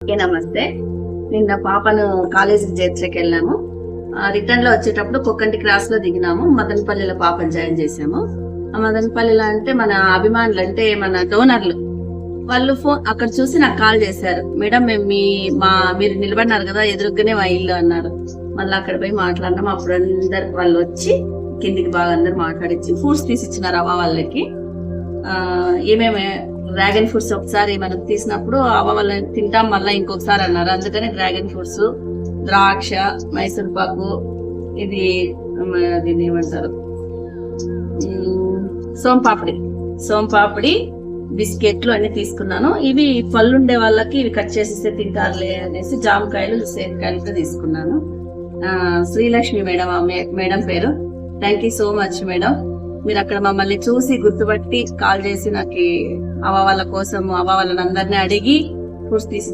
Okay నమస్తే. నిన్న పాపను కాలేజీకి చేర్చకి వెళ్ళాము. రిటర్న్లో వచ్చేటప్పుడు కుక్కంటి క్రాస్లో దిగినాము. మదనపల్లిలో పాపను జాయిన్ చేసాము మదనపల్లిలో అంటే మన అభిమానులు అంటే మన డోనర్లు వాళ్ళు ఫోన్ అక్కడ చూసి నాకు కాల్ చేశారు. మేడం మేము మీ మా మీరు నిలబడినారు కదా ఎదురుగానే మా ఇల్లు అన్నారు. మళ్ళీ అక్కడ పోయి మాట్లాడినాం. అప్పుడు అందరు వాళ్ళు వచ్చి కిందికి బాగా అందరు మాట్లాడించి ఫ్రూట్స్ తీసి ఇచ్చినారు అవ్వ వాళ్ళకి ఏమేమి డ్రాగన్ ఫ్రూట్స్ ఒకసారి మనం తీసినప్పుడు అవ్వ వాళ్ళని తింటాం మళ్ళీ ఇంకొకసారి అన్నారు. అందుకని డ్రాగన్ ఫ్రూట్స్ ద్రాక్ష మైసూర్ పాకు ఇది దీన్ని ఏమంటారు? సోంపాపిడి సోంపాపిడి బిస్కెట్లు అన్ని తీసుకున్నాను. ఇవి పళ్ళు ఉండే వాళ్ళకి ఇవి కట్ చేసిస్తే తింటారులే అనేసి జామకాయలు సేపకాయలు కూడా తీసుకున్నాను. శ్రీలక్ష్మి మేడం ఆ మే- మేడం పేరు. Thank you so much madam. మీరు అక్కడ మమ్మల్ని చూసి గుర్తుపట్టి కాల్ చేసి నాకు అవ్వ వాళ్ళ కోసం అవ్వ వాళ్ళని అందరినీ అడిగి ఫ్రూట్స్ తీసి